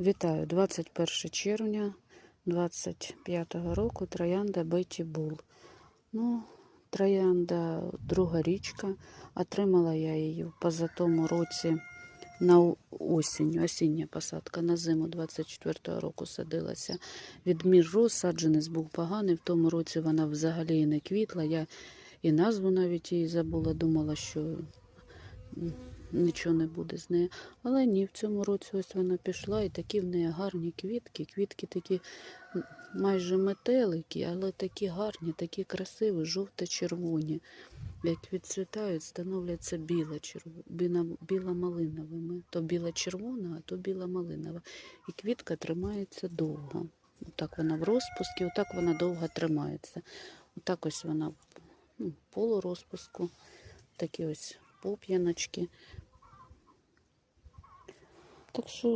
Вітаю, 21 червня 25 року троянда Беті Бул. Ну, троянда друга річка. Отримала я її в позатому році на осінь, осіння посадка на зиму 24 року садилася. Відмір рос, саджанець був поганий. В тому році вона взагалі не квітла. Я і назву навіть її забула, думала, що нічого не буде з нею. Але ні, в цьому році ось вона пішла, і такі в неї гарні квітки. Квітки такі майже метелики, але такі гарні, такі красиві, жовто-червоні. Як відцвітають, становляться біла, біла, біла-малиновими. То біла-червона, а то біла-малинова. І квітка тримається довго. Отак вона в розпуску, отак вона довго тримається. Отак ось вона ну, полурозпуску, такі ось поп'яночки. Так що